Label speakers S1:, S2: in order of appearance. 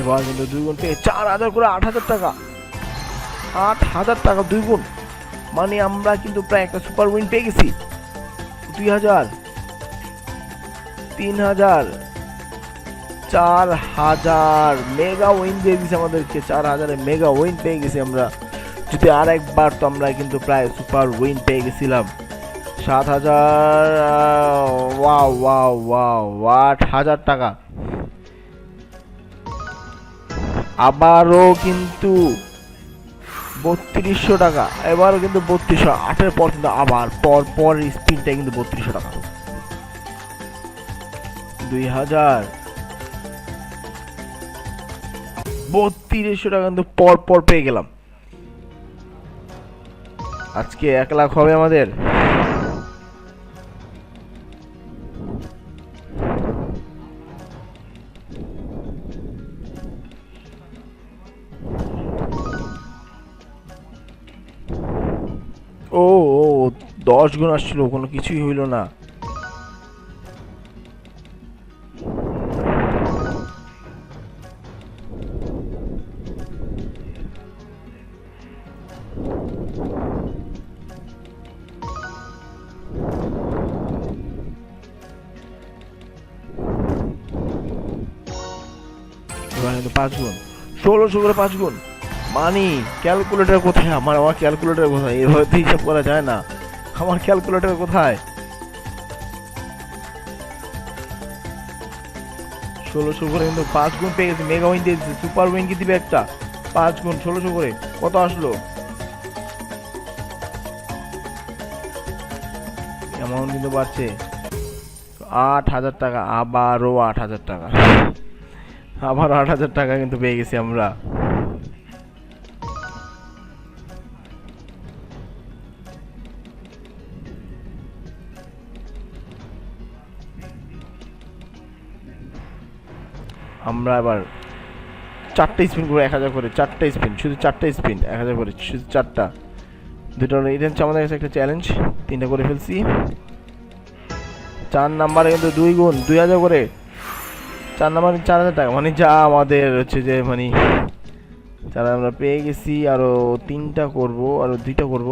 S1: এবার কিন্তু দুই গুণ থেকে চার হাজার করে আট হাজার টাকা। আট হাজার টাকা দুই গুণ। মানে আমরা কিন্তু প্রায় একটা সুপার উইন পেয়ে গেছি। দুই হাজার, তিন হাজার, চার হাজার মেগা উইন দিয়ে দিছে আমাদেরকে। চার হাজারে মেগা উইন পেয়ে গেছি আমরা। যদি আর একবার তো আমরা কিন্তু প্রায় সুপার উইন পেয়ে গেছিলাম। সাত হাজার ওয়াও ওয়াও ওয়াও আট হাজার টাকা। আবারও কিন্তু বত্রিশশো টাকা। এবারও কিন্তু বত্রিশশো, আটের পর কিন্তু আবার পর পর স্পিনটা কিন্তু বত্রিশশো টাকা। দুই হাজার। বত্রিশশো টাকা কিন্তু পর পর পেয়ে গেলাম। আজকে এক লাখ হবে আমাদের। ও ও দশ গুণ আসছিল, কোনো কিছুই হইল না। পাঁচ গুণ। ষোলোশো করে পাঁচ গুণ। মানি, ক্যালকুলেটর কোথায়? আমার আমার ক্যালকুলেটর কোথায়? এভাবে তো হিসাব করা যায় না। আমার ক্যালকুলেটর কোথায়? ষোলোশো করে কিন্তু পাঁচ গুণ পেয়ে গেছে। মেগা উইন দিয়ে দিচ্ছে সুপার উইন কি দিবে একটা? পাঁচ গুণ ষোলোশো করে। কত আসলো? অ্যামাউন্ট কিন্তু বাড়ছে। আট হাজার টাকা, আবারও আট হাজার টাকা। আবারও আট হাজার টাকা কিন্তু পেয়ে গেছি আমরা। আমরা এবার চারটে স্পিন করে এক হাজার করে, চারটে স্পিন, শুধু চারটে স্পিন, এক হাজার করে, শুধু চারটা। দুটো এটা হচ্ছে আমাদের কাছে একটা চ্যালেঞ্জ, তিনটা করে ফেলছি। চার নাম্বারে কিন্তু দুই গুণ, দুই হাজার করে। চার নাম্বারে চার হাজার টাকা মানে যা আমাদের হচ্ছে যে মানে যারা আমরা পেয়ে গেছি আরও তিনটা করব আরও দুইটা করব।